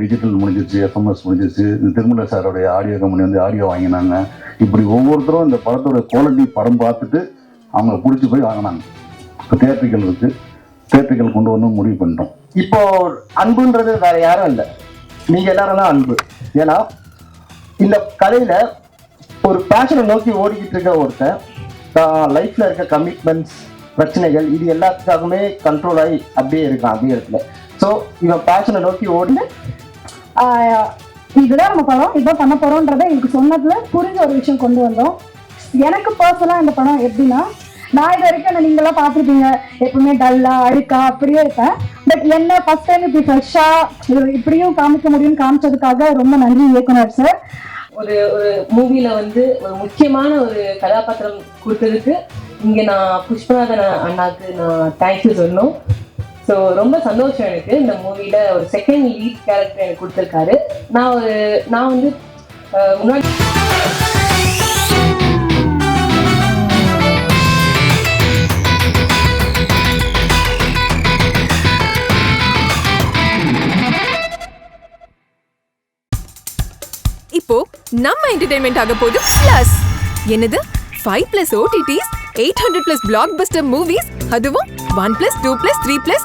Digital முடிஞ்சிருச்சு FMS முடிஞ்சிருச்சு. இந்த திருமலை சாரோடைய ஆடியோ கம்பெனி வந்து ஆடியோ வாங்கினாங்க. இப்படி ஒவ்வொருத்தரும் இந்த படத்தோட குவாலிட்டி படம் பார்த்துட்டு அவங்க பிடிச்சி போய் வாங்கினாங்க. இப்போ தேட்டரிக்கல் இருக்குது தேட்டரிக்கல் கொண்டு வந்து முடிவு பண்ணிட்டோம். இப்போ அன்புன்றது வேற யாரும் இல்லை. நீங்க எல்லாரும் தான் அன்பு. ஏன்னா இந்த கதையில ஒரு பேஷனை நோக்கி ஓடிக்கிட்டு இருக்க ஒருத்தன் தான் லைஃப்ல இருக்க கமிட்மெண்ட்ஸ் பிரச்சனைகள் இது எல்லாத்துக்காகவுமே கண்ட்ரோல் ஆகி அப்படியே இருக்கான் அதே இடத்துல. ஸோ இவன் பேஷனை நோக்கி ஓடி இதுதான் நம்ம படம். இதுதான் பண்ண போறோம்ன்றத எனக்கு சொன்னதுல புரிஞ்ச ஒரு விஷயம் கொண்டு வந்தோம். எனக்கு பர்சனலாக இந்த படம் எப்படின்னா நான் இது வரைக்கும் என்ன நீங்களாம் பார்த்துருப்பீங்க. எப்பவுமே டல்லா அழுக்கா அப்படியே இருப்பேன். பட் என்ன ஃபர்ஸ்ட் டைம் இப்படி ஃப்ரெஷ்ஷாக இப்படியும் காமிக்க முடியும்னு காமிச்சதுக்காக ரொம்ப நன்றி இயக்குனர் சார் ஒரு ஒரு மூவில வந்து ஒரு முக்கியமான ஒரு கதாபாத்திரம் கொடுத்ததுக்கு இங்க நான் புஷ்பநாதன் அண்ணாக்கு நான் தேங்க்யூ சொல்லணும். ஸோ ரொம்ப சந்தோஷம் எனக்கு. இந்த மூவியில் ஒரு செகண்ட் லீட் கேரக்டர் எனக்கு கொடுத்துருக்காரு. நான் ஒரு நான் வந்து முன்னாடி இப்போ நம்ம என்டர்டைன்மெண்ட் ஆக போது பிளஸ் என்னது? Five plus OTTs eight hundred plus blockbuster movies அதுவும் one plus two plus three plus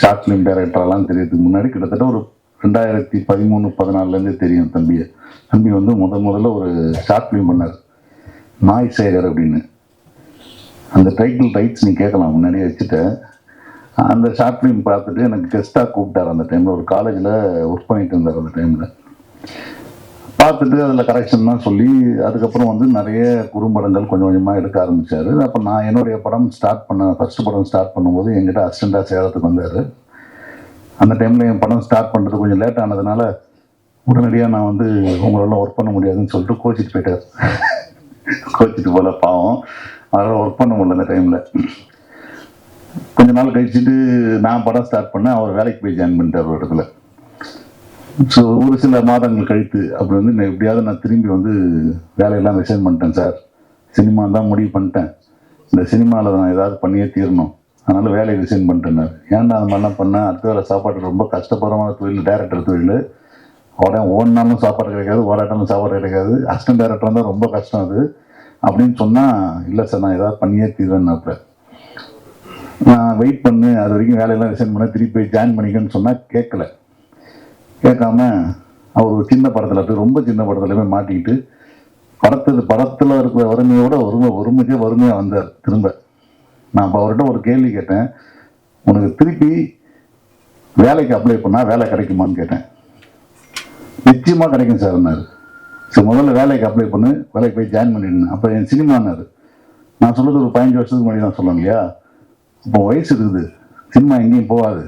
short film டைரக்டரெல்லாம் தெரியறதுக்கு முன்னாடி கிட்டத்தட்ட ஒரு ரெண்டாயிரத்தி பதிமூணு பதினாலுலேருந்தே தெரியும் தம்பியை தம்பி வந்து முத முதல்ல ஒரு ஷார்ட் ஃபிலிம் பண்ணார். நாய் சேகர் அப்படின்னு. அந்த டைட்டில் ரைட்ஸ் நீ கேட்கலாம் முன்னாடியே வச்சுட்டேன். அந்த ஷார்ட் ஃபிலிம் பார்த்துட்டு எனக்கு கெஸ்ட்டாக கூப்பிட்டார் அந்த டைமில் ஒரு காலேஜில் ஒர்க் பண்ணிட்டு இருந்தார் அந்த டைமில் பார்த்துட்டு அதில் கரெக்ஷன்லாம் சொல்லி அதுக்கப்புறம் வந்து நிறைய குறும்படங்கள் கொஞ்சம் கொஞ்சமாக எடுக்க ஆரம்பித்தார் அப்போ நான் என்னுடைய படம் ஸ்டார்ட் பண்ண ஃபஸ்ட்டு படம் ஸ்டார்ட் பண்ணும்போது என்கிட்ட அசிஸ்டண்டாக சேலத்துக்கு வந்தார். அந்த டைமில் என் படம் ஸ்டார்ட் பண்ணுறது கொஞ்சம் லேட் ஆனதுனால உடனடியாக நான் வந்து உங்களெல்லாம் ஒர்க் பண்ண முடியாதுன்னு சொல்லிட்டு கோச்சிட்டு போயிட்டார். கோச்சிட்டு போல பாவம். அதனால் ஒர்க் பண்ண முடியல அந்த டைமில் கொஞ்ச நாள் கழிச்சுட்டு நான் படம் ஸ்டார்ட் பண்ணேன். அவர் வேலைக்கு போய் ஜாயின் பண்ணிட்டார் ஒரு இடத்துல. ஸோ ஒரு சில மாதங்கள் கழித்து அப்படி வந்து நான் எப்படியாவது நான் திரும்பி வந்து வேலையெல்லாம் ரிசைன் பண்ணிட்டேன் சார். சினிமா தான் முடிவு பண்ணிட்டேன். இந்த சினிமாவில் நான் ஏதாவது பண்ணியே தீரணும். அதனால் வேலையை ரிசைன் பண்ணிட்டேன் ஏன்டா அந்த மாதிரிலாம் பண்ணேன் அடுத்த வேலை சாப்பாடு ரொம்ப கஷ்டப்படுறமான தொழில் டேரக்டர் தொழில். உடனே ஓடினாலும் சாப்பாடு கிடைக்காது ஓடாட்டாலும் சாப்பாடு கிடைக்காது. அசிஸ்டன்ட் டேரக்டர் தான் ரொம்ப கஷ்டம் அது. அப்படின்னு சொன்னால் இல்லை சார் நான் ஏதாவது பண்ணியே தீர்வேன்னாப்ப நான் வெயிட் பண்ணு அது வரைக்கும் வேலையெல்லாம் ரிசைன் பண்ண திருப்பி போய் ஜாயின் பண்ணிக்கன்னு சொன்னால் கேட்கல. கேட்காம அவர் ஒரு சின்ன படத்தில் போய் ரொம்ப சின்ன படத்துல போய் மாட்டிக்கிட்டு படத்தில் படத்தில் இருக்கிற வறுமையோட வறுமை வறுமைக்கே வறுமையாக வந்தார் திரும்ப. நான் இப்போ அவர்கிட்ட ஒரு கேள்வி கேட்டேன். உனக்கு திருப்பி வேலைக்கு அப்ளை பண்ணால் வேலை கிடைக்குமான்னு கேட்டேன். நிச்சயமாக கிடைக்கும் சார்னாரு சரி முதல்ல வேலைக்கு அப்ளை பண்ணு வேலைக்கு போய் ஜாயின் பண்ணிடுங்க அப்போ என் சினிமானார் நான் சொல்கிறது ஒரு பதினஞ்சு வருஷத்துக்கு முன்னாடி தான் சொல்லணும் இல்லையா? இப்போ வயசு இருக்குது. சினிமா எங்கேயும் போகாது.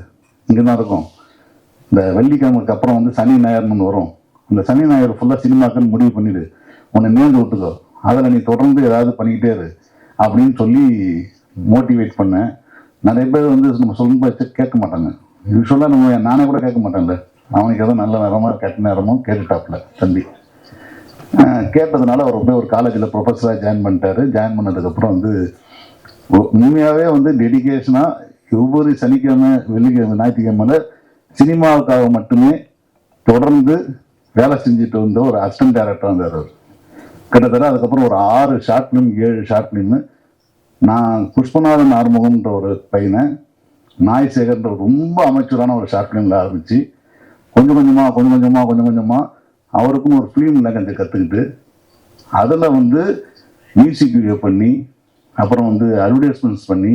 இங்கே தான் இருக்கும். இந்த வெள்ளிக்கிழமைக்கு அப்புறம் வந்து சனி ஞாயிறுன்னு வரும். அந்த சனி ஞாயிறு ஃபுல்லாக சினிமாக்குன்னு முடிவு பண்ணிடு. உன்னை நேர்ந்து விட்டுக்கோ. அதில் நீ தொடர்ந்து ஏதாவது பண்ணிக்கிட்டே இரு அப்படின்னு சொல்லி மோட்டிவேட் பண்ணேன். நிறைய பேர் வந்து நம்ம சொல்லும் போது கேட்க மாட்டாங்க. யூஸ்வலாக நம்ம நானே கூட கேட்க மாட்டேன்ல. அவனுக்கு ஏதோ நல்ல நேரமாக கெட்ட நேரமும் கேட்டுட்டாப்புல தம்பி. கேட்டதுனால அவர் போய் ஒரு காலேஜில் ப்ரொஃபஸராக ஜாயின் பண்ணிட்டாரு. ஜாயின் பண்ணதுக்கப்புறம் வந்து உண்மையாகவே வந்து டெடிகேஷனாக ஒவ்வொரு சனிக்கிழமை வெள்ளிக்கிழமை ஞாயிற்றுக்கிழமையில் சினிமாவுக்காக மட்டுமே தொடர்ந்து வேலை செஞ்சுட்டு வந்த ஒரு அசிஸ்டன்ட் டேரக்டராக இருந்தார் அவர் கிட்டத்தட்ட அதுக்கப்புறம் ஒரு ஆறு ஷார்ட் ஃபிலிம் ஏழு ஷார்ட் ஃபிலிமு நான் புஷ்பநாதன் ஆறுமுகம்ன்ற ஒரு பையனை நாய் சேகர்ன்ற ரொம்ப அமைச்சரான ஒரு ஷார்ட் ஃபிலிமில் ஆரம்பித்து கொஞ்சம் கொஞ்சமாக கொஞ்சம் கொஞ்சமாக கொஞ்சம் கொஞ்சமாக அவருக்குன்னு ஒரு ஃபிலிம் கொஞ்சம் கற்றுக்கிட்டு அதில் வந்து மியூசிக் வீடியோ பண்ணி அப்புறம் வந்து அட்வர்டைஸ்மெண்ட்ஸ் பண்ணி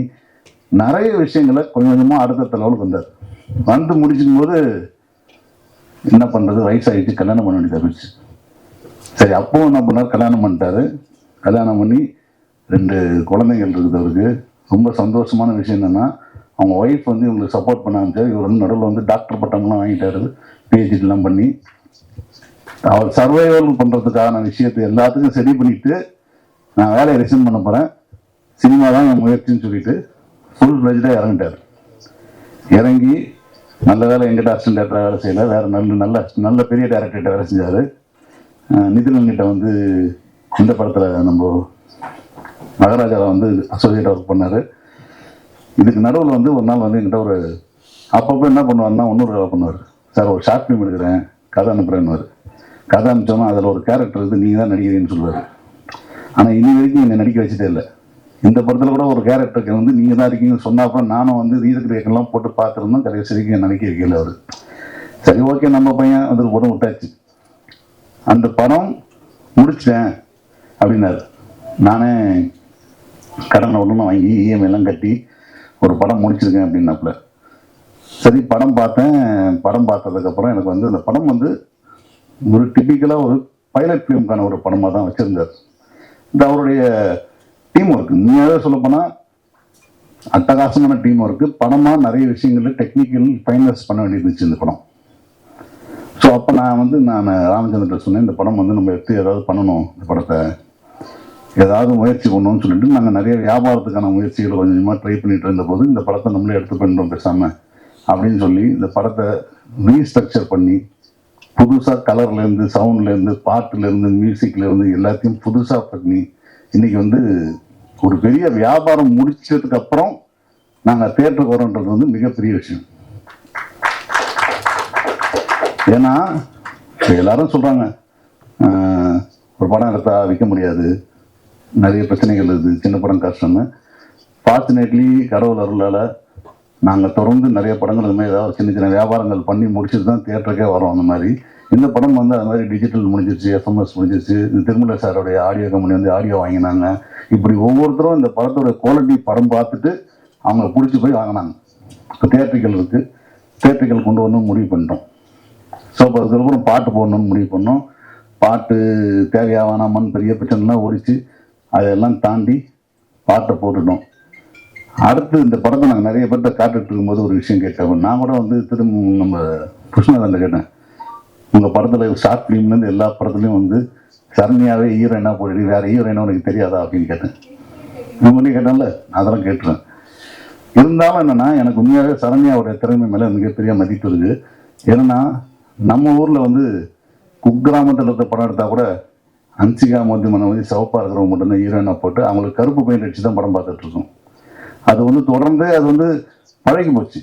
நிறைய விஷயங்களை கொஞ்சம் கொஞ்சமாக அடுத்த லெவலுக்கு வந்தார். வந்து முடிச்சுக்கும் போது என்ன பண்ணுறது வயசாகிடுச்சு கல்யாணம் பண்ண வேண்டியதாக இருந்துச்சு சரி அப்பவும் என்ன பண்ணார்? கல்யாணம் பண்ணிட்டாரு. கல்யாணம் பண்ணி ரெண்டு குழந்தைகள் இருக்குது அவருக்கு ரொம்ப சந்தோஷமான விஷயம் என்னென்னா அவங்க ஒய்ஃப் வந்து இவங்களுக்கு சப்போர்ட் பண்ணாங்க. இவர் வந்து நடுவில் வந்து டாக்டர் பட்டம்லாம் வாங்கிட்டாரு. பிஹெச்டிலாம் பண்ணி. அவர் சர்வைவல் பண்ணுறதுக்கான விஷயத்தை எல்லாத்துக்கும் சரி பண்ணிட்டு நான் வேலையை ரிசைன் பண்ண போகிறேன் சினிமா தான் என் முயற்சின்னு சொல்லிட்டு ஃபுல் ஃப்ளெஜ்டாக இறங்கிட்டார். இறங்கி நல்ல வேலை எங்கிட்ட அசிஸ்டன்ட் டேரக்டராக வேலை செய்யலை. வேறு நல்ல நல்ல நல்ல பெரிய டேரக்டர்கிட்ட வேலை செஞ்சார். நிதிலன்கிட்ட வந்து இந்த படத்தில் நம்ம மகாராஜாவில் வந்து அசோசியேட் ஒர்க் பண்ணார். இதுக்கு நடுவில் வந்து ஒரு நாள் வந்து எங்கிட்ட ஒரு அப்பப்போ என்ன பண்ணுவாருன்னா இன்னொரு வேலை பண்ணுவார். சார் ஒரு ஷார்ட் ஃபிலிம் எடுக்கிறேன். கதை அனுப்புகிறேன்னு கதை அனுப்பிச்சோன்னா அதில் ஒரு கேரக்டர் இது நீங்கள் தான் நடிக்கிறீங்கன்னு சொல்லுவார். ஆனால் இனி வரைக்கும் என்னை நடிக்க வச்சுட்டே இல்லை. இந்த படத்தில் கூட ஒரு கேரக்டருக்கு வந்து நீங்கள் தான் இருக்கீங்கன்னு சொன்னாப்ப நானும் வந்து ரீதக்கிரேக்கெல்லாம் போட்டு பார்த்துருந்தோம். கடைசிக்கு நினைக்க வைக்கல அவர். சரி ஓகே நம்ம பையன் அதுக்கு உடம்பு விட்டாச்சு. அந்த படம் முடிச்சிட்டேன் அப்படின்னாரு. நானே கடனை ஒன்று வாங்கி இஎம்ஐ எல்லாம் கட்டி ஒரு படம் முடிச்சிருக்கேன் அப்படின்னாப்புல. சரி படம் பார்த்தேன். படம் பார்த்ததுக்கப்புறம் எனக்கு வந்து அந்த படம் வந்து ஒரு டிப்பிக்கலாக ஒரு பைலட் ஃபிலிம்கான ஒரு படமாக தான் வச்சுருந்தார். இந்த அவருடைய டீம் ஒர்க் உண்மையாகவே சொல்லப்போனால் அட்டகாசமான டீம் ஒர்க்கு படமாக நிறைய விஷயங்கள் டெக்னிக்கல் ஃபைனல்ஸ் பண்ண வேண்டியது இருந்துச்சு இந்த படம். ஸோ அப்போ நான் வந்து நான் ராமச்சந்திரன் சொன்னேன் இந்த படம் வந்து நம்ம எடுத்து ஏதாவது பண்ணணும் இந்த படத்தை. ஏதாவது முயற்சி பண்ணணும்னு சொல்லிட்டு நாங்கள் நிறைய வியாபாரத்துக்கான முயற்சிகளை கொஞ்சம் கொஞ்சமாக ட்ரை பண்ணிட்டு இருந்தபோது இந்த படத்தை நம்மளே எடுத்து பண்ணுறோம் பேசாமல் அப்படின்னு சொல்லி இந்த படத்தை ரீஸ்ட்ரக்சர் பண்ணி புதுசாக கலர்லேருந்து சவுண்ட்லேருந்து பாட்டுலேருந்து மியூசிக்லேருந்து எல்லாத்தையும் புதுசாக பண்ணி இன்றைக்கி வந்து ஒரு பெரிய வியாபாரம் முடிச்சதுக்கு அப்புறம் நாங்கள் தேட்டருக்கு வரோன்றது வந்து மிகப்பெரிய விஷயம். ஏன்னா எல்லாரும் சொல்கிறாங்க ஒரு படம் எடுத்தா விற்க முடியாது. நிறைய பிரச்சனைகள் இருக்குது சின்ன படம் கஷ்டம்னு. ஃபார்ச்சுனேட்லி கடவுள் அருளால் நாங்கள் தொடர்ந்து நிறைய படங்கள் இந்த மாதிரி ஏதாவது சின்ன சின்ன வியாபாரங்கள் பண்ணி முடிச்சுட்டு தான் தேட்டருக்கே வரோம் அந்த மாதிரி. இந்த படம் வந்து அது மாதிரி டிஜிட்டல் முடிஞ்சிருச்சு எஃப்எம்எஸ் முடிஞ்சிருச்சு. இந்த திருமலை சாரோடைய ஆடியோ கம்பெனி வந்து ஆடியோ வாங்கினாங்க. இப்படி ஒவ்வொருத்தரும் இந்த படத்தோட குவாலிட்டி படம் பார்த்துட்டு அவங்க பிடிச்சி போய் வாங்கினாங்க. இப்போ தியேட்டர்கள் இருக்குது தியேட்டர்கள் கொண்டு வரணும் முடிவு பண்ணிட்டோம். ஸோ இப்போ அதுக்கப்புறம் பாட்டு போடணும்னு முடிவு பண்ணோம். பாட்டு தேவையா வேணாமான்னு பெரிய பிரச்சனைலாம் ஒழிச்சு அதெல்லாம் தாண்டி பாட்டை போட்டுட்டோம். அடுத்து இந்த படத்தை நாங்கள் நிறைய பேர்த்த காட்டுட்டு இருக்கும்போது ஒரு விஷயம் கேட்டேன் நான் கூட வந்து திரும்ப நம்ம கிருஷ்ணாதன்ட்ட கேட்டேன் உங்கள் படத்தில் ஷார்ட் ஃபிலிம்லேருந்து எல்லா படத்துலையும் வந்து சரண்யாவே ஹீரோயினாக போயிடு வேறு ஹீரோயினா உனக்கு தெரியாதா அப்படின்னு கேட்டேன். நான் கேட்டேன்ல நான் அதெல்லாம் கேட்டுருவேன். இருந்தாலும் என்னென்னா எனக்கு உண்மையாகவே சரண்யாவுடைய திறமை மேலே மிகப்பெரிய மதிப்பு இருக்குது ஏன்னா நம்ம ஊரில் வந்து குக்கிராமத்தில் இருக்க படம் எடுத்தால் கூட அன்சிகா மோதி வந்து சிவப்பாக இருக்கிறவங்க மட்டும்தான் ஹீரோயினாக போட்டு அவங்களுக்கு கருப்பு பெயிண்ட் அடிச்சு தான் படம் பார்த்துட்ருக்கோம் அது வந்து தொடர்ந்து அது வந்து பழகி போச்சு.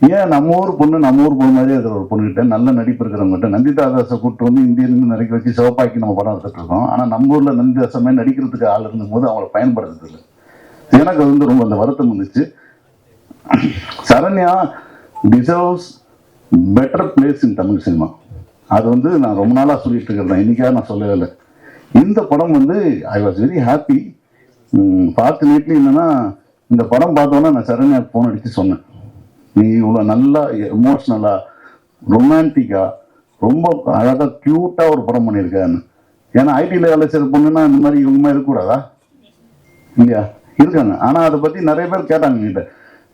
ஏன் நம்ம ஊர் பொண்ணு நம்ம ஊர் பொண்ணு மாதிரியே இருக்கிற ஒரு பொண்ணுகிட்ட நல்ல நடிப்பு இருக்கிறவங்ககிட்ட நந்திதா தாசை கூப்பிட்டு வந்து இந்தியிலிருந்து நடிக்க வச்சு சிவப்பாக்கி நம்ம படம் எடுத்துட்டு இருக்கோம். ஆனால் நம்ம ஊரில் நந்திதாசமே நடிக்கிறதுக்கு ஆள் இருந்தபோது அவங்கள பயன்படுத்துறது இல்லை. எனக்கு அது வந்து ரொம்ப அந்த வருத்தம் இருந்துச்சு Saranya deserves better place in Tamil cinema. அது வந்து நான் ரொம்ப நாளாக சொல்லிட்டு இருக்கிறேன் இன்னைக்காக நான் சொல்லவே இல்லை. இந்த படம் வந்து ஐ வாஸ் வெரி ஹாப்பி பார்த்து ஃபார்ச்சுனேட்லி என்னன்னா இந்த படம் பார்த்தோன்னே நான் சரண்யா ஃபோன் அடித்து சொன்னேன். நீ இவ்வளோ நல்லா எமோஷ்னலாக ரொமான்டிக்காக ரொம்ப அழகாக க்யூட்டாக ஒரு படம் பண்ணியிருக்கான்னு. ஏன்னா ஐடியில் வேலை செய்கிற பொண்ணுன்னா இந்த மாதிரி இவங்க மாதிரி இருக்கக்கூடாதா? இல்லையா? இருக்காங்க. ஆனால் அதை பற்றி நிறைய பேர் கேட்டாங்க கிட்ட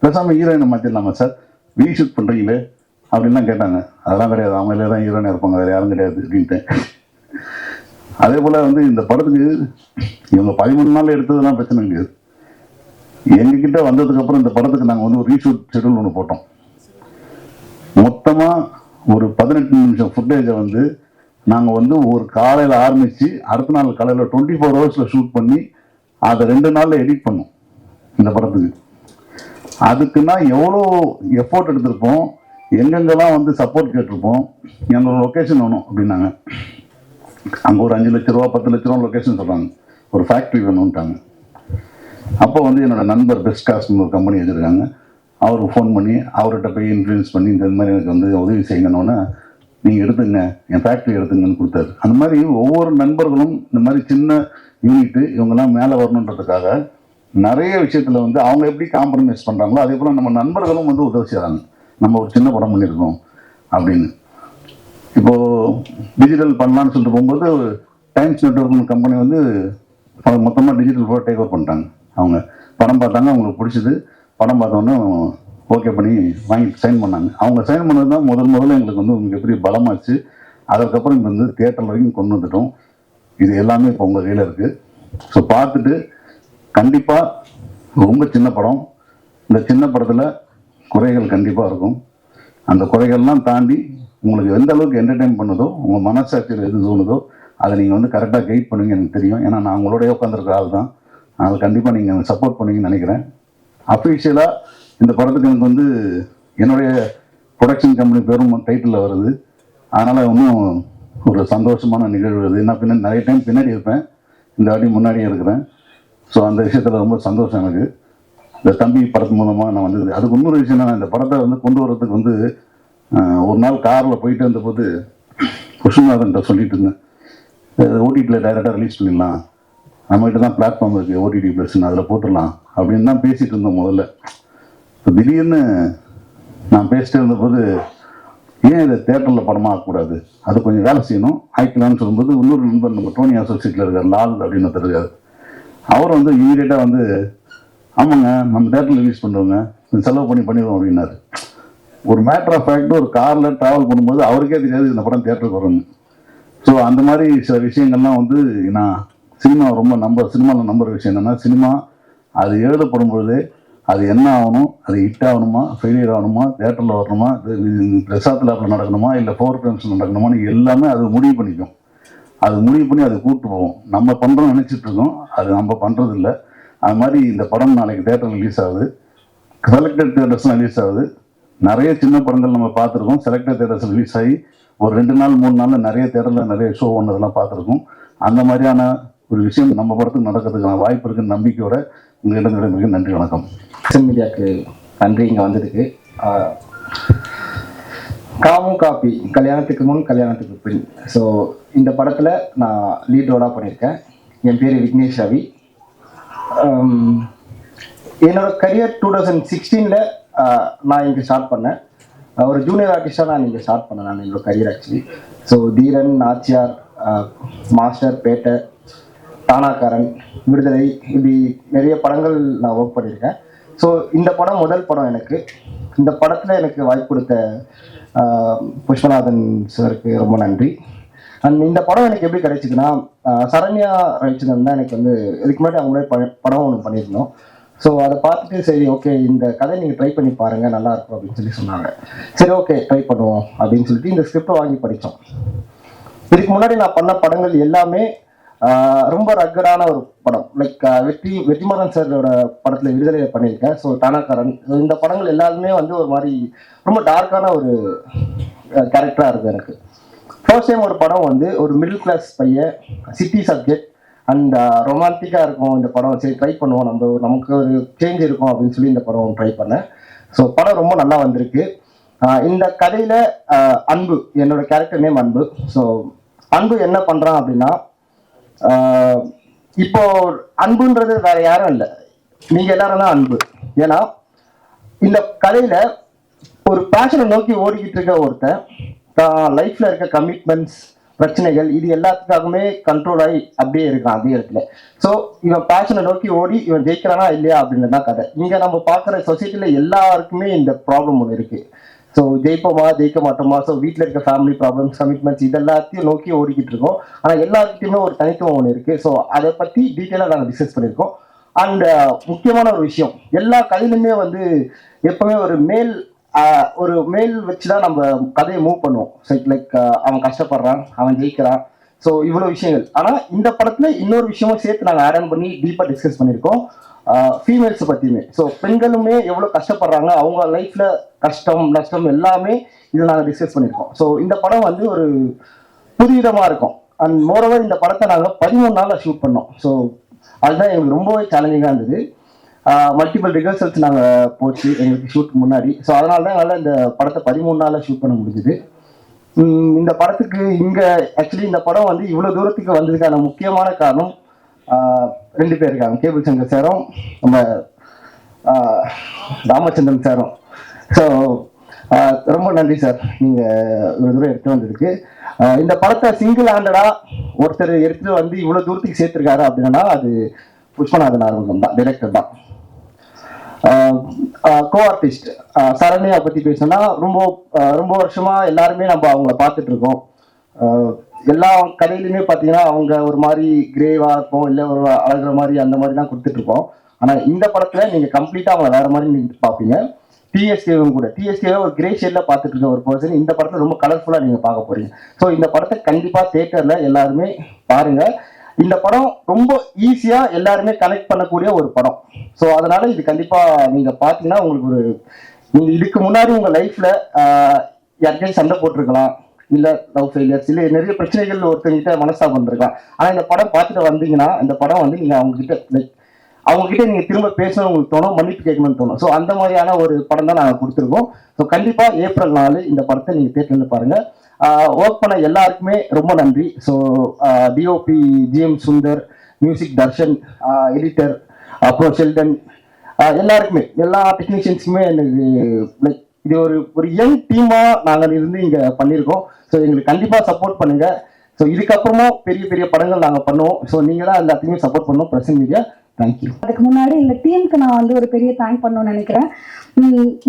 பேசாமல் ஹீரோயினை மாற்றிடலாமா சார் ரீஷூட் பண்ணுறீங்களே அப்படின்லாம் கேட்டாங்க. அதெல்லாம் கிடையாது. அவங்களே தான் ஹீரோயினாக இருப்பாங்க. வேறு யாரும் கிடையாது அப்படின்ட்டு. அதே போல் வந்து இந்த படத்துக்கு இவங்க பதிமூணு நாள் எடுத்ததுலாம் பிரச்சனை கிடையாது. எங்ககிட்ட வந்ததுக்கப்புறம் இந்த படத்துக்கு நாங்கள் வந்து ஒரு ரீஷூட் ஷெடியூல் ஒன்று போட்டோம். மொத்தமாக ஒரு பதினெட்டு நிமிஷம் ஃபுட்டேஜை வந்து நாங்கள் வந்து ஒரு காலையில் ஆரம்பித்து அடுத்த நாள் காலையில் டுவெண்ட்டி ஃபோர் ஹவர்ஸில் ஷூட் பண்ணி அதை ரெண்டு நாளில் எடிட் பண்ணோம் இந்த படத்துக்கு. அதுக்குன்னா எவ்வளோ எஃபோர்ட் எடுத்திருப்போம் எங்கெங்கெல்லாம் வந்து சப்போர்ட் கேட்டிருப்போம் எங்களோட லொக்கேஷன் வேணும் அப்படின்னாங்க. அங்கே ஒரு அஞ்சு லட்ச ரூபா பத்து லட்ச ரூபா லொக்கேஷன் சொல்கிறாங்க ஒரு ஃபேக்ட்ரி வேணும்ட்டாங்க. அப்போ வந்து என்னோட நண்பர் பெஸ்ட் காஸ்ட்னு ஒரு கம்பெனி வச்சுருக்காங்க. அவருக்கு ஃபோன் பண்ணி அவர்கிட்ட போய் இன்ஃப்ளூயன்ஸ் பண்ணி இந்த மாதிரி எனக்கு வந்து உதவி செய்யணுன்னா நீங்கள் எடுத்துங்க என் ஃபேக்ட்ரி எடுத்துங்கன்னு கொடுத்தாரு. அந்த மாதிரி ஒவ்வொரு நண்பர்களும் இந்த மாதிரி சின்ன யூனிட்டு இவங்கெல்லாம் மேலே வரணுன்றதுக்காக நிறைய விஷயத்தில் வந்து அவங்க எப்படி காம்ப்ரமைஸ் பண்ணுறாங்களோ அதே போல் நம்ம நண்பர்களும் வந்து உதவி செய்கிறாங்க நம்ம ஒரு சின்ன படம் பண்ணியிருக்கோம் அப்படின்னு. இப்போது டிஜிட்டல் பண்ணலான்னு சொல்லிட்டு போகும்போது டைம்ஸ் நெட்ஒர்க்னு கம்பெனி வந்து மொத்தமாக டிஜிட்டல் ஃபோட்டோ டேக் ஓவர் பண்ணிட்டாங்க. அவங்க படம் பார்த்தாங்க அவங்களுக்கு பிடிச்சது. படம் பார்த்தோன்னே ஓகே பண்ணி வாங்கி சைன் பண்ணாங்க. அவங்க சைன் பண்ணது தான் முதல் முதல்ல எங்களுக்கு வந்து மிகப்பெரிய பலமாச்சு. அதற்கப்புறம் இங்கே வந்து தேட்டர் வரைக்கும் கொண்டு வந்துட்டோம். இது எல்லாமே இப்போ உங்கள் கையில் இருக்குது ஸோ பார்த்துட்டு கண்டிப்பாக ரொம்ப சின்ன படம். இந்த சின்ன படத்தில் குறைகள் கண்டிப்பாக இருக்கும். அந்த குறைகள்லாம் தாண்டி உங்களுக்கு எந்த அளவுக்கு என்டர்டைன் பண்ணுதோ உங்கள் மனசாட்சியில் எது தோணுதோ அதை நீங்கள் வந்து கரெக்டாக கைட் பண்ணுவீங்க எனக்கு தெரியும். ஏன்னா நான் உங்களோடய உட்காந்துருக்க ஆள் தான் அதனால் கண்டிப்பாக நீங்கள் சப்போர்ட் பண்ணுவீங்கன்னு நினைக்கிறேன். அஃபிஷியலாக இந்த படத்துக்கு எனக்கு வந்து என்னுடைய ப்ரொடக்ஷன் கம்பெனி பேரும் டைட்டிலில் வருது. அதனால் இன்னும் ஒரு சந்தோஷமான நிகழ்வு இது நான் பின்னாடி நிறைய டைம் பின்னாடி இருப்பேன். இந்த வாட்டி முன்னாடியே இருக்கிறேன். ஸோ அந்த விஷயத்தில் ரொம்ப சந்தோஷம் எனக்கு. இந்த தம்பி படத்து மூலமாக நான் வந்தது அதுக்கு இன்னொரு விஷயம் என்னன்னா இந்த படத்தை வந்து கொண்டு வர்றதுக்கு வந்து ஒரு நாள் காரில் போயிட்டு வந்தபோது குஷ்ணநாதன்ட்ட சொல்லிட்டு இருந்தேன். ஓடிடியில் டைரெக்டாக ரிலீஸ் பண்ணிடலாம். நம்மகிட்ட தான் பிளாட்ஃபார்ம் இருக்குது ஓடிடி ப்ளஸ்ன்னு அதில் போட்டுடலாம். அப்படின்னு தான் பேசிகிட்டு இருந்தோம் முதல்ல. இப்போ திடீர்னு நான் பேசிட்டு இருந்தபோது ஏன் இதை தேட்டரில் படமாக ஆகக்கூடாது அது கொஞ்சம் வேலை செய்யணும். ஆய்க்கலாம்னு சொல்லும்போது இன்னொரு நண்பர் நம்ம டோனி அசோசியேட்டில் இருக்கார் லால் அப்படின்னு ஒருத்தர் அவர் வந்து இமீடியட்டாக வந்து ஆமாங்க நம்ம தேட்டரில் ரிலீஸ் பண்ணுறவங்க கொஞ்சம் செலவு பண்ணி பண்ணிடுவோம் அப்படின்னாரு. ஒரு மேட்ரு ஆஃப் ஃபேக்ட் ஒரு காரில் ட்ராவல் பண்ணும்போது அவருக்கே தெரியாது இந்த படம் தேட்டருக்கு வரும்னு. ஸோ அந்த மாதிரி சில விஷயங்கள்லாம் வந்து நான் சினிமா ரொம்ப நம்பர் சினிமாவில் நம்புற விஷயம் என்னென்னா சினிமா அது எழுதப்படும் பொழுது அது என்ன ஆகணும் அது ஹிட் ஆகணுமா ஃபெயிலியர் ஆகணுமா தேட்டரில் வரணுமா பிரசாத் லேப்பில் நடக்கணுமா இல்லை ஃபோர் ஃபிலிம்ஸ் நடக்கணுமான்னு எல்லாமே அது முடிவு பண்ணிக்கும். அது முடிவு பண்ணி அது கூப்பிட்டு போவோம் நம்ம பண்ணுறோம் நினச்சிட்டு இருக்கோம். அது நம்ம பண்ணுறது இல்லை அது மாதிரி இந்த படம் நாளைக்கு தேட்டர் ரிலீஸ் ஆகுது. செலக்டட் தேட்டர்ஸ்லாம் ரிலீஸ் ஆகுது. நிறைய சின்ன படங்கள் நம்ம பார்த்துருக்கோம். செலக்டட் தேட்டர்ஸ் ரிலீஸ் ஆகி ஒரு ரெண்டு நாள் மூணு நாளில் நிறைய தேட்டரில் நிறைய ஷோ ஒன்றதெல்லாம் பார்த்துருக்கோம். அந்த மாதிரியான ஒரு விஷயம் நம்ம படத்துக்கு நடக்கிறதுக்கான வாய்ப்பு இருக்குன்னு நம்பிக்கையோட உங்களிடம் மிக நன்றி வணக்கம். சோஷியல் மீடியாவுக்கு நன்றி இங்கே வந்ததுக்கு காமும் காப்பி கல்யாணத்துக்கு முன் கல்யாணத்துக்கு பின். ஸோ இந்த படத்தில் நான் லீட் ரோலாக பண்ணியிருக்கேன். என் பேர் விக்னேஷ் ரவி. என்னோடய என்னோட கரியர் டூ தௌசண்ட் சிக்ஸ்டீனில் நான் இங்கே ஸ்டார்ட் பண்ணேன். ஒரு ஜூனியர் ஆர்டிஸ்டாக நான் இங்கே ஸ்டார்ட் பண்ணேன் நான் என்னோடய career actually so Theeran Naachiyaar Master Petta Taanakkaran Viduthalai இப்படி நிறைய படங்கள் நான் ஒர்க் பண்ணியிருக்கேன். ஸோ இந்த படம் முதல் படம் எனக்கு. இந்த படத்தில் எனக்கு வாய்ப்பு கொடுத்த புஷ்பநாதன் சாருக்கு ரொம்ப நன்றி. அண்ட் இந்த படம் எனக்கு எப்படி கிடைச்சிதுன்னா சரண்யா ரவிச்சந்திரன் தான் எனக்கு வந்து இதுக்கு முன்னாடி அவங்களே படம் ஒன்று பண்ணியிருந்தோம். ஸோ அதை பார்த்துட்டு சரி ஓகே இந்த கதை நீங்கள் ட்ரை பண்ணி பாருங்கள் நல்லா இருக்கும் அப்படின்னு சொல்லி சொன்னாங்க. சரி ஓகே ட்ரை பண்ணுவோம் அப்படின்னு சொல்லிட்டு இந்த ஸ்கிரிப்டை வாங்கி படித்தோம். இதுக்கு முன்னாடி நான் பண்ண படங்கள் எல்லாமே ரொம்ப ரக்கடான ஒரு படம். லைக் வெற்றி வெற்றிமாறன் சாரோட படத்தில் விடுதலை பண்ணியிருக்கேன். ஸோ தானாக்காரன். இந்த படங்கள் எல்லாருமே வந்து ஒரு மாதிரி ரொம்ப டார்க்கான ஒரு கேரக்டராக இருக்குது எனக்கு. ஃபர்ஸ்ட் டைம் ஒரு படம் வந்து ஒரு மிடில் கிளாஸ் பையன் சிட்டி சப்ஜெக்ட் அண்ட் ரொமான்டிக்காக இருக்கும் இந்த படம். சரி ட்ரை பண்ணுவோம். நம்ம நமக்கு ஒரு சேஞ்ச் இருக்கும் அப்படின்னு சொல்லி இந்த படம் ட்ரை பண்ணேன். ஸோ படம் ரொம்ப நல்லா வந்திருக்கு. இந்த கதையில் அன்பு. என்னோட கேரக்டர் நேம் அன்பு. ஸோ அன்பு என்ன பண்ணுறான் அப்படின்னா இப்போ அன்புன்றது வேற யாரும் இல்லை. நீங்க எல்லாரும் தான் அன்பு. ஏன்னா இந்த கதையில ஒரு பேஷனை நோக்கி ஓடிக்கிட்டு இருக்க ஒருத்தன் தான் லைஃப்ல இருக்க கமிட்மெண்ட்ஸ் பிரச்சனைகள் இது எல்லாத்துக்காகவுமே கண்ட்ரோல் ஆகி அப்படியே இருக்கான் அதே இடத்துல. ஸோ இவன் பேஷனை நோக்கி ஓடி இவன் ஜெயிக்கிறானா இல்லையா அப்படின்னு தான் கதை. இங்க நம்ம பார்க்குற சொசைட்டில எல்லாருக்குமே இந்த ப்ராப்ளம் ஒன்று இருக்கு. ஸோ ஜெயிப்போமா ஜெயிக்க மாட்டோமா? ஸோ வீட்டில் இருக்க ஃபேமிலி ப்ராப்ளம்ஸ் கமிட்மெண்ட்ஸ் இது எல்லாத்தையும் நோக்கி ஓடிக்கிட்டு இருக்கோம். ஆனால் எல்லாருக்கிட்டையுமே ஒரு தனித்துவம் ஒன்று இருக்குது ஸோ அதை பற்றி டீட்டெயிலாக நாங்கள் டிஸ்கஸ் பண்ணியிருக்கோம். அண்ட் uh, முக்கியமான ஒரு விஷயம் எல்லா கதையிலுமே வந்து எப்பவுமே ஒரு மேல் ஒரு மேல் வச்சு தான் நம்ம கதையை மூவ் பண்ணுவோம். லைக் அவன் கஷ்டப்படுறான் அவன் ஜெயிக்கிறான். ஸோ இவ்வளோ விஷயங்கள். ஆனால் இந்த படத்தில் இன்னொரு விஷயமும் சேர்த்து நாங்கள் ஆட் ஆன் பண்ணி டீப்பாக டிஸ்கஸ் பண்ணியிருக்கோம். ஃபீமேல்ஸை பற்றியுமே ஸோ பெண்களுமே எவ்வளோ கஷ்டப்படுறாங்க அவங்க லைஃப்பில் கஷ்டம் நஷ்டம் எல்லாமே இதில் நாங்கள் டிஸ்கஸ் பண்ணியிருக்கோம். ஸோ இந்த படம் வந்து ஒரு புதுவிதமாக இருக்கும். அண்ட் மோரோவர் இந்த படத்தை நாங்கள் பதிமூணு நாளில் ஷூட் பண்ணோம். ஸோ அதுதான் எங்களுக்கு ரொம்பவே சேலஞ்சிங்காக இருந்தது. மல்டிபிள் ரிஹர்சல்ஸ் நாங்கள் போச்சு எங்களுக்கு ஷூட் முன்னாடி. ஸோ அதனால தான் எங்களால் இந்த படத்தை பதிமூணு நாளில் ஷூட் பண்ண முடிஞ்சுது. இந்த படத்துக்கு இங்கே ஆக்சுவலி இந்த படம் வந்து இவ்வளோ தூரத்துக்கு வந்ததுக்கான முக்கியமான காரணம் ரெண்டு பேர் இருக்காங்க. கேபிள் சங்கர் சாரும் நம்ம ராமச்சந்திரன் சாரும். ஸோ ரொம்ப நன்றி சார். நீங்கள் இவ்வளவு தூரம் எடுத்து வந்ததுக்கு. இந்த படத்தை சிங்கிள் ஹேண்டடா ஒருத்தர் எடுத்து வந்து இவ்வளோ தூரத்துக்கு சேர்த்துருக்காரு அப்படின்னா அது புஷ்பநாதன் ஆர்வம் தான். டைரக்டர் தான் கோ ஆர்டிஸ்ட் சரண்யா பத்தி பேசணும்னா ரொம்ப ரொம்ப வருஷமா எல்லாருமே நம்ம அவங்கள பார்த்துட்டு இருக்கோம். எல்லா கதையிலுமே பார்த்தீங்கன்னா அவங்க ஒரு மாதிரி கிரேவா இருக்கும் இல்லை ஒரு அழகுற மாதிரி அந்த மாதிரி தான் கொடுத்துட்டு இருப்போம் இந்த படத்தில் நீங்கள் கம்ப்ளீட்டாக அவங்கள வேறு மாதிரி நீங்கள் பார்ப்பீங்க. டிஎஸ்கேவும் கூட. டிஎஸ்கேவை ஒரு கிரே ஷேடில் பார்த்துட்டு இருக்க ஒரு பர்சன் இந்த படத்தை ரொம்ப கலர்ஃபுல்லாக நீங்கள் பார்க்க போகிறீங்க ஸோ இந்த படத்தை கண்டிப்பாக தேட்டரில் எல்லாருமே பாருங்கள் இந்த படம் ரொம்ப ஈஸியா எல்லாருமே கனெக்ட் பண்ணக்கூடிய ஒரு படம். ஸோ அதனால இது கண்டிப்பா நீங்க பார்த்தீங்கன்னா உங்களுக்கு ஒரு நீங்க இதுக்கு முன்னாடி உங்க லைஃப்ல யாருக்கையும் சண்டை போட்டிருக்கலாம். இல்ல லவ் ஃபெயிலியர்ஸ் இல்ல நிறைய பிரச்சனைகள் ஒருத்தங்கிட்ட மனசாக வந்திருக்கலாம். ஆனா இந்த படம் பார்த்துட்டு வந்தீங்கன்னா இந்த படம் வந்து நீங்க அவங்க கிட்ட லைக் அவங்க கிட்ட நீங்க திரும்ப பேசணும் உங்களுக்கு தோணும் மன்னிப்பு கேட்கணும்னு தோணும். ஸோ அந்த மாதிரியான ஒரு படம் தான் நாங்கள் கொடுத்துருக்கோம். ஸோ கண்டிப்பா ஏப்ரல் நாலு இந்த படத்தை நீங்க தேட்டர்ல பாருங்க. ஒர்க் பண்ண எல்லாருக்குமே ரொம்ப நன்றி. So DOP GM Sundar music Darshan editor அப்புறம் செல்டன் எல்லாருக்குமே எல்லா டெக்னீஷியன்ஸுக்குமே எனக்கு லைக் இது ஒரு ஒரு யங் டீமாக நாங்கள் இருந்து இங்கே பண்ணியிருக்கோம். ஸோ எங்களுக்கு கண்டிப்பாக சப்போர்ட் பண்ணுங்க. ஸோ இதுக்கப்புறமும் பெரிய பெரிய படங்கள் நாங்கள் பண்ணுவோம். ஸோ நீங்கள் தான் எல்லாத்தையுமே சப்போர்ட் பண்ணுவோம் பிரசன் மீடியா தேங்க்யூ அதுக்கு முன்னாடி இந்த டீமுக்கு நான் வந்து ஒரு பெரிய தேங்க் பண்ணணும்னு நினைக்கிறேன்.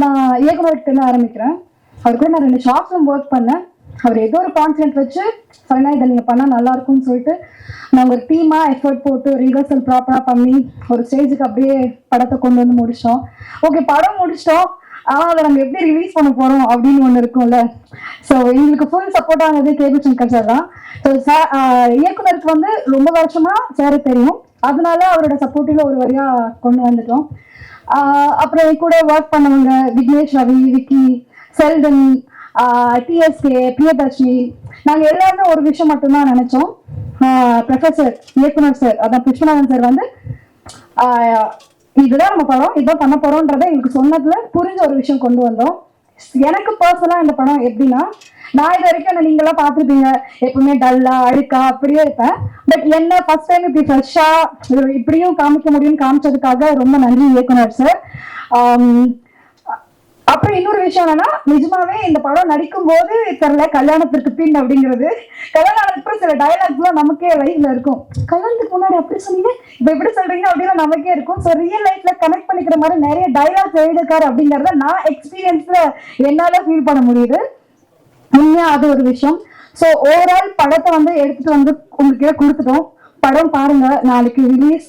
நான் இயக்குனர்கிட்ட ஆரம்பிக்கிறேன். அவர் கூட நான் ரெண்டு ஷார்ட்ஸும் ஒர்க் பண்ணேன். அவர் ஏதோ ஒரு கான்ஃபிடென்ட் வச்சு ஃபைனாக இதை நீங்கள் பண்ணால் நல்லா இருக்கும்னு சொல்லிட்டு நாங்கள் ஒரு டீமாக எஃபர்ட் போட்டு ரிஹர்சல் ப்ராப்பராக பண்ணி ஒரு ஸ்டேஜுக்கு அப்படியே படத்தை கொண்டு வந்து முடிச்சிட்டோம் ஓகே படம் முடிச்சிட்டோம். ஆனால் அதை நம்ம எப்படி ரிலீஸ் பண்ண போகிறோம் அப்படின்னு ஒன்று இருக்கும்ல. ஸோ எங்களுக்கு ஃபுல் சப்போர்ட் ஆனது கேபி சங்கர் சார் தான். ஸோ சார் இயக்குனருக்கு வந்து ரொம்ப வருஷமா சேர தெரியும். அதனால அவரோட சப்போர்ட்டில் ஒரு வழியாக கொண்டு வந்துட்டோம். அப்புறம் என் கூட ஒர்க் பண்ணவங்க விக்னேஷ் ரவி விக்கி செல்டன் டிஎஸ்கே பிரியதர்ஷினி நாங்கள் எல்லாருமே ஒரு விஷயம் மட்டும்தான் நினைச்சோம். ப்ரொஃபசர் இயக்குனர் சார் அதான் கிருஷ்ணநாதன் சார் வந்து இதுதான் நம்ம படம் இதான் பண்ண போறோம்ன்றதை எங்களுக்கு சொன்னதுல புரிஞ்ச ஒரு விஷயம் கொண்டு வந்தோம். எனக்கு பர்சனலா இந்த படம் எப்படின்னா நான் இது வரைக்கும் நான் நீங்களாம் பார்த்துருப்பீங்க. எப்பவுமே டல்லா அழுக்கா அப்படியே இருப்பேன். பட் என்ன ஃபர்ஸ்ட் டைம் இப்படி ஃப்ரெஷ்ஷா இப்படியும் காமிக்க முடியும்னு காமிச்சதுக்காக ரொம்ப நன்றி இயக்குனர் சார் அப்புறம் இன்னொரு விஷயம் என்னன்னா நிஜமாவே இந்த படம் நடிக்கும் போது தெரியல கல்யாணத்திற்கு பின் அப்படிங்கிறது. கல்யாணத்துக்கு அப்புறம் சில டயலாக்ஸ்லாம் நமக்கே லைஃப்ல இருக்கும். கல்யாணத்துக்கு முன்னாடி அப்படி சொன்னீங்க? இப்ப எப்படி சொல்றீங்க அப்படின்னு நமக்கே இருக்கும். ஸோ ரியல் லைஃப்ல கனெக்ட் பண்ணிக்கிற மாதிரி நிறைய டயலாக்ஸ் எழுதிருக்காரு அப்படிங்கறத நான் எக்ஸ்பீரியன்ஸ்ல என்னால ஃபீல் பண்ண முடியுது. உண்மையா அது ஒரு விஷயம். ஸோ ஓவரால் படத்தை வந்து எடுத்துட்டு வந்து உங்களுக்கு கொடுத்துட்டோம். படம் பாருங்க நாளைக்கு ரிலீஸ்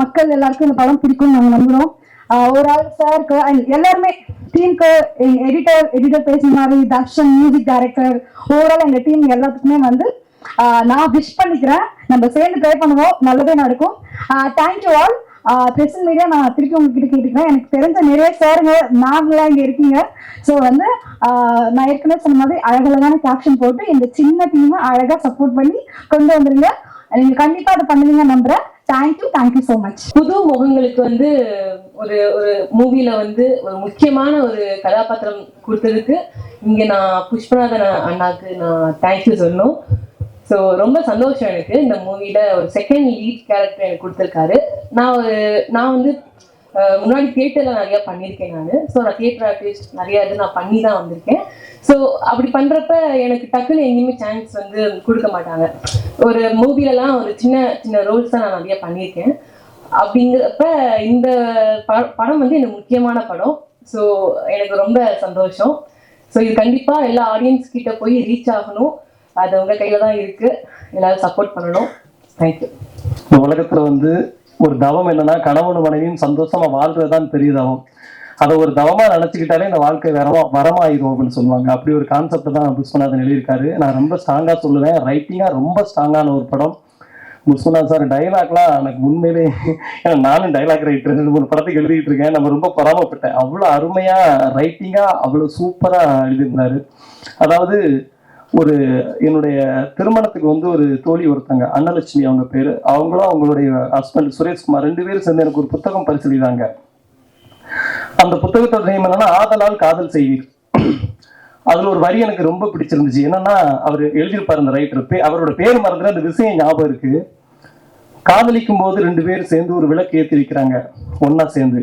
மக்கள் எல்லாருக்கும் இந்த படம் பிடிக்கும் நாங்கள் ஒரு ஆள் சாருக்கு அண்ட் எல்லாருமே டீமுக்கு எடிட்டர் எடிட்டர் பேசுற மாதிரி தர்ஷன் மியூசிக் டைரக்டர் ஓவரால் எங்கள் டீம் எல்லாத்துக்குமே வந்து நான் விஷ் பண்ணிக்கிறேன். நம்ம சேர்ந்து ட்ரை பண்ணுவோம். நல்லதே நடக்கும். தேங்க்யூ ஆல் பிரசன் மீடியா நான் திருப்பி உங்ககிட்ட கேட்டுக்கிறேன். எனக்கு தெரிஞ்ச நிறைய சாருங்க மேம்லாம் இங்கே இருக்கீங்க. ஸோ வந்து நான் ஏற்கனவே சொன்ன மாதிரி அழகழகான கேப்ஷன் போட்டு இந்த சின்ன டீமை அழகாக சப்போர்ட் பண்ணி கொண்டு வந்துருங்க. நீங்க கண்டிப்பா அதை பண்ணுவீங்க நம்புறேன். தேங்க்யூ தேங்க்யூ ஸோ மச் புது முகங்களுக்கு வந்து ஒரு ஒரு மூவியில வந்து ஒரு முக்கியமான ஒரு கதாபாத்திரம் கொடுத்ததுக்கு இங்க நான் புஷ்பநாதன் அண்ணாக்கு நான் தேங்க்யூ சொல்லணும். ஸோ ரொம்ப சந்தோஷம் எனக்கு இந்த மூவியில ஒரு செகண்ட் லீட் கேரக்டர் எனக்கு கொடுத்துருக்காரு. நான் ஒரு நான் வந்து முன்னாடி தியேட்டர்ல நிறைய பண்ணியிருக்கேன் நான். ஸோ நான் தியேட்டர் ஆர்டிஸ்ட் நிறைய இது நான் பண்ணி தான் வந்திருக்கேன். ஸோ அப்படி பண்றப்ப எனக்கு டக்குன்னு எங்கேயுமே சான்ஸ் வந்து கொடுக்க மாட்டாங்க. ஒரு மூவிலலாம் ஒரு சின்ன சின்ன ரோல்ஸ் தான் நான் நிறைய பண்ணியிருக்கேன். அப்படிங்கிறப்ப இந்த படம் வந்து எனக்கு முக்கியமான படம். ஸோ எனக்கு ரொம்ப சந்தோஷம். ஸோ இது கண்டிப்பா எல்லா ஆடியன்ஸ் கிட்ட போய் ரீச் ஆகணும். அது உங்க கையில தான் இருக்கு. எல்லாரும் சப்போர்ட் பண்ணணும். தேங்க்யூ இந்த உலகத்துல வந்து ஒரு தவம் என்னன்னா கணவன் மனைவியும் சந்தோஷமா வாழ்றதுதான் பெரிய தவம். அதை ஒரு தவமா நினைச்சுக்கிட்டாலே இந்த வாழ்க்கை வரமா வரமாயிரும் அப்படின்னு சொல்லுவாங்க. அப்படி ஒரு கான்செப்ட் தான் புஷ்பநாதன் எழுதியிருக்காரு. நான் ரொம்ப ஸ்ட்ராங்கா சொல்லுவேன். ரைட்டிங்கா ரொம்ப ஸ்ட்ராங்கான ஒரு படம். புஷ்பநாத் சார் டைலாக்லாம் எனக்கு உண்மையிலே ஏன்னா நானும் டைலாக் ரைட்டர் ரெண்டு மூணு படத்துக்கு எழுதிட்டு இருக்கேன். நம்ம ரொம்ப பொறாமப்பட்டேன் அவ்வளோ அருமையா ரைட்டிங்கா அவ்வளோ சூப்பரா எழுதியிருந்தாரு அதாவது ஒரு என்னுடைய திருமணத்துக்கு வந்து ஒரு தோழி ஒருத்தங்க அன்னலட்சுமி அவங்க பேரு. அவங்களும் அவங்களுடைய ஹஸ்பண்ட் சுரேஷ்குமார் ரெண்டு பேரும் சேர்ந்து எனக்கு ஒரு புத்தகம் பரிசீலிதாங்க அந்த புத்தகத்தோட நேம் என்னன்னா ஆதலால் காதல் செய்வீர். அதுல ஒரு வரி எனக்கு ரொம்ப பிடிச்சிருந்துச்சு. என்னன்னா அவர் எழுதியிருப்பார் அந்த ரைட்டர் அவரோட பேர் மறந்துட்டு அந்த விஷயம் ஞாபகம் இருக்கு. காதலிக்கும் போது ரெண்டு பேரும் சேர்ந்து ஒரு விளக்கு ஏற்றி வைக்கிறாங்க ஒன்னா சேர்ந்து.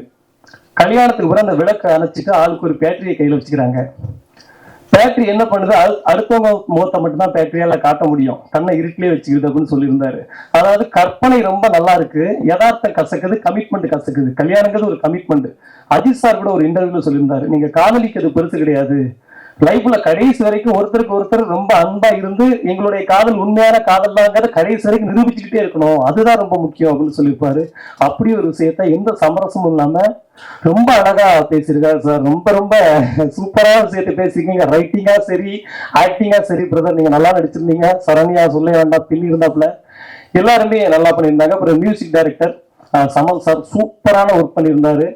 கல்யாணத்துக்கு பிறகு அந்த விளக்கை அணைச்சிட்டு ஆளுக்கு ஒரு பேட்டரியை கையில வச்சுக்கிறாங்க. பேட்டரி என்ன பண்ணுது? அடுத்தவங்க முகத்தை மட்டும்தான் பேட்டரியால காட்ட முடியும். தன்னை இருட்டிலே வச்சுக்கிது அப்படின்னு சொல்லியிருந்தாரு. அதாவது கற்பனை ரொம்ப நல்லா இருக்கு. யதார்த்தம் கசக்குது கமிட்மெண்ட் கசக்குது. கல்யாணங்கிறது ஒரு கமிட்மெண்ட் அஜித் சார் கூட ஒரு இன்டர்வியூல சொல்லியிருந்தாரு. நீங்க காதலிக்கிறது பெருசு கிடையாது. லைஃப்ல கடைசி வரைக்கும் ஒருத்தருக்கு ஒருத்தர் ரொம்ப அன்பா இருந்து எங்களுடைய காதல் உண்மையான காதல் தாங்கிறத கடைசி வரைக்கும் நிரூபிச்சுக்கிட்டே இருக்கணும். அதுதான் ரொம்ப முக்கியம் அப்படின்னு சொல்லியிருப்பாரு. அப்படி ஒரு விஷயத்த எந்த சமரசமும் இல்லாம ரொம்ப அழகா பேசியிருக்காரு சார். ரொம்ப ரொம்ப சூப்பரான விஷயத்தை பேசியிருக்கீங்க. ரைட்டிங்கா சரி ஆக்டிங்கா சரி பிரதர் நீங்க நல்லா நடிச்சிருந்தீங்க. சரண்யா சொல்ல வேண்டாம். பின்னி இருந்தாப்புல. எல்லாருமே நல்லா பண்ணியிருந்தாங்க. அப்புறம் மியூசிக் டைரக்டர் சமல் சார் சூப்பரான ஒர்க் பண்ணியிருந்தாரு.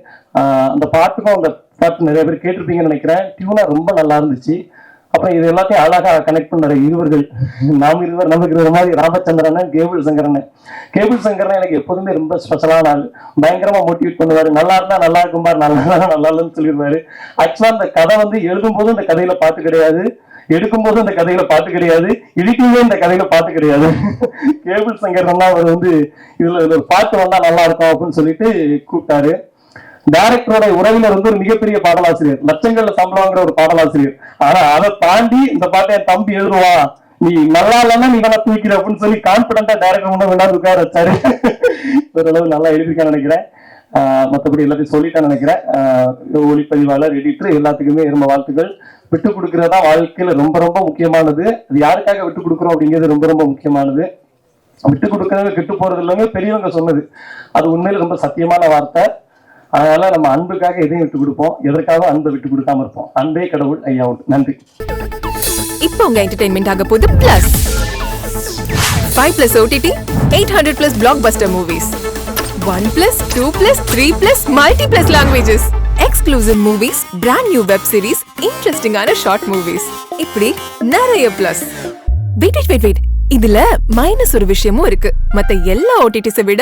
அந்த பாட்டுக்கும் அந்த பாட்டு நிறைய பேர் கேட்டிருப்பீங்கன்னு நினைக்கிறேன். டியூனா ரொம்ப நல்லா இருந்துச்சு. அப்புறம் இது எல்லாத்தையும் அழகாக கனெக்ட் பண்ணுற இருவர்கள். நாம் இருவர் நமக்கு இருக்கிற மாதிரி ராமச்சந்திரன் கேபிள் சங்கரன். கேபிள் சங்கரன் எனக்கு எப்போதுமே ரொம்ப ஸ்பெஷலான ஆள். பயங்கரமாக மோட்டிவேட் பண்ணுவார். நல்லா இருந்தால் நல்லா இருக்கும்பார் நல்லா நல்லா இல்லைன்னு சொல்லிடுவாரு. ஆக்சுவலாக அந்த கதை வந்து எழுதும் போதும் இந்த கதையில் பாட்டு கிடையாது. எடுக்கும் அந்த கதையில பாட்டு கிடையாது. இடிக்குமே இந்த கதையில பாட்டு கிடையாது. கேபிள் சங்கர் அவர் வந்து இதுல ஒரு பாட்டு வந்தா நல்லா இருக்கும் அப்படின்னு சொல்லிட்டு கூப்பிட்டாரு. டைரக்டரோட உறவினர் வந்து ஒரு மிகப்பெரிய பாடலாசிரியர். லட்சங்கள்ல சம்பளம் வாங்குற ஒரு பாடலாசிரியர். ஆனா அதை தாண்டி இந்த பாட்டை என் தம்பி எழுதுவான் நீ நல்லா இல்லைன்னா நீ நல்லா தூக்கிற அப்படின்னு சொல்லி கான்பிடண்டா டைரக்டர் முன்னாடி வேண்டாம் உட்கார வச்சாரு. ஓரளவு நல்லா எழுதிருக்கேன்னு நினைக்கிறேன். ஆஹ் மத்தபடி எல்லாத்தையும் சொல்லிட்டேன் நினைக்கிறேன். ஒளிப்பதிவாளர் எடிட்டர் எல்லாத்துக்குமே ரொம்ப வாழ்த்துக்கள். விட்டு கொடுக்கறதா வாழ்க்கையில ரொம்ப ரொம்ப முக்கியமானது. அது யாருக்காக விட்டு கொடுக்குறோம் அப்படிங்கிறது ரொம்ப ரொம்ப முக்கியமானது. விட்டு கொடுக்கறது கெட்டு போறது இல்லைங்க பெரியவங்க சொன்னது. அது உண்மையில ரொம்ப சத்தியமான வார்த்தை. அதனால நம்ம அன்புக்காக எதையும் விட்டு கொடுப்போம். எதற்காக அன்பை விட்டு கொடுக்காம இருப்போம்? அன்பே கடவுள் ஐயா நன்றி. இப்போ உங்க என்டர்டைன்மெண்ட் ஆக போகுது plus five plus OTT eight hundred plus blockbuster movies one plus two plus three plus multi plus languages exclusive movies brand new web series இன்ட்ரெஸ்டிங்கான ஷார்ட் மூவிஸ் இப்படி நிறைய plus wait wait wait wait இதுல minus ஒரு விஷயமும் இருக்கு. மத்த எல்லா ஓடிடிஸை விட